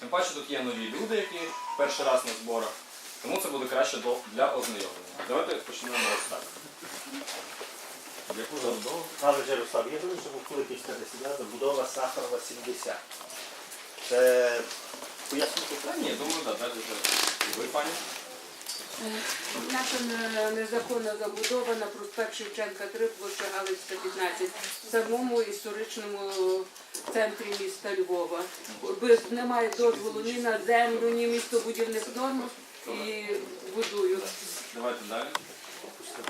Тим паче тут є нові люди, які перший раз на зборах, тому це буде краще для ознайомлення. Давайте почнемо ось так. Яку забудову? Але Ярослав, я думаю, що коли після десятиліття забудова Сахарова 70. Це пояснити Та ні, думаю, так, далі вже. Ви, пані? Наша незаконна забудова на проспект Шевченка 3, площа Галицька 15, в самому історичному центрі міста Львова. Без немає дозволу ні на землю, ні містобудівних норм і будують. Давайте далі.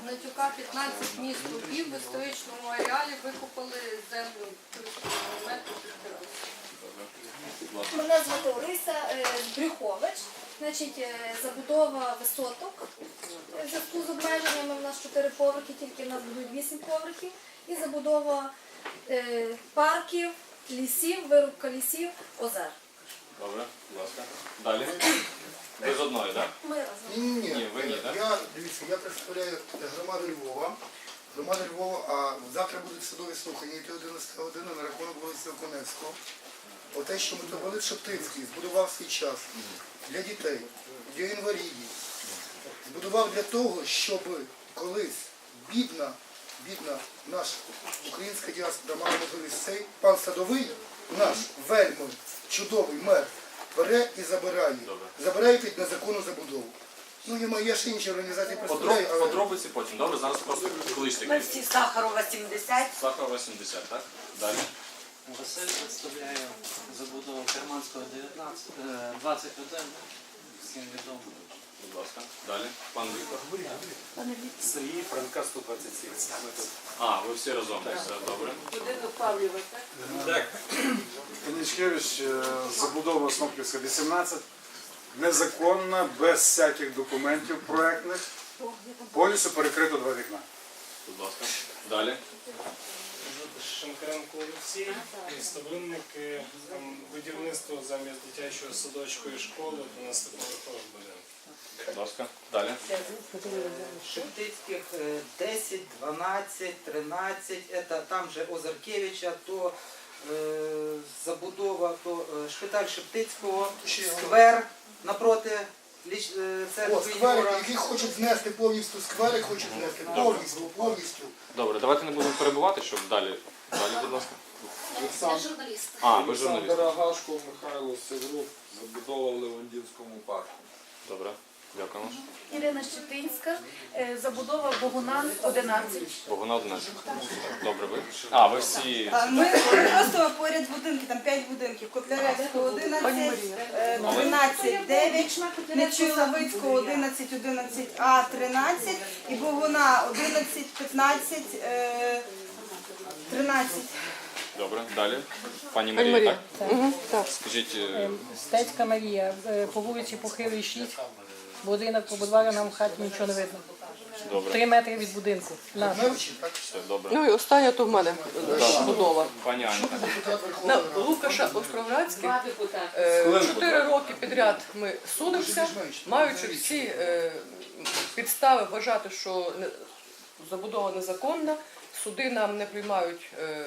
Гнатюка 15 міст Лубів в історичному ареалі викупили землю 300 метрів. Мене звати Ориса е, Брюхович. Значить, е, забудова висоток. Е, В зв'язку з обмеженнями в нас 4 поверхи, тільки в нас будуть 8 поверхів. І забудова е, парків, лісів, вирубка лісів, озер. Добре, будь ласка. Далі. Ви з одної, так? Ми разом. Ні, ні, Ні, ви ні, так? Я дивіться, я представляю громаду Львова. Громада Львова, а завтра будуть судові слухання, йти 11 година на рахунок вулиці Оконецького. Оте, що ми зробили Шептицький, збудував свій час для дітей, для інвалідів. Збудував для того, щоб колись бідна, бідна наша українська діаспора мала можливість цей пан Садовий, наш вельми чудовий мер, бере і забирає. Забирає під незаконну забудову. Ну, я, маю- я ще інші організації представляю, але Подробиці потім. Добре, зараз просто кличте. Ми всі Сахарова 70. Сахарова 70, так? Далі. Василь представляє забудову Керманського 19, е, 21, всім відомо. Будь ласка. Далі. Пан Віктор. Сергій Франка 127. А, ви всі разом. Все добре. Будинок Павлєва, так? Конічкевич, е, забудова Снопківська 18, незаконна, без всяких документів проектних, повністю перекрито два вікна. Будь ласка. Далі. Шенкаренко Олексій, містобудівники, там будівництво замість дитячого садочку і школи 12-поверхових будинків. Будь ласка. Далі. Шептицьких е, 10, 12, 13, это там же Озаркевича, то е, забудова, то е, шпиталь Шептицького, сквер напроти ліч- е, о, церкви сквери, Юра. які хочуть знести повністю сквери, хочуть знести повністю, повністю. Добре, давайте не будемо перебувати, щоб далі. Далі, будь ласка. Я журналіст. А, ви журналіст. гашко, Михайло Севрук забудова в Левандівському парку. Добре. Дякуємо. Ірина Щетинська, е, забудова Богунан 11. Богуна 11. Добре, ви? А, ви всі. Ми просто поряд будинки, там 5 будинків. Котляревського 11, е, 12, 9, Нечуйловицького 11, 11, А 13 і Богуна 11, 15, е, 13. Добре, далі. Пані Марія, так? Так. Скажіть, е, Стецька Марія, е, по вулиці Похилий 6, будинок по бульвару нам в хаті нічого не видно. добре, Три метри від будинку. Наш. Все добре. Ну і остання то в мене будова. Пані. Депутат Лукаша Островградський. Два. Е, Чотири роки підряд ми судимося, маючи всі е, підстави вважати, що не- забудова незаконна, суди нам не приймають е,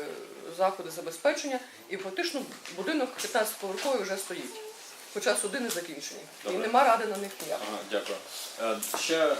заходи забезпечення, і фактично будинок 15-поверховий вже стоїть. Хоча суди не закінчені. І Добре. нема ради на них ніяк. Ага, дякую. Е, Ще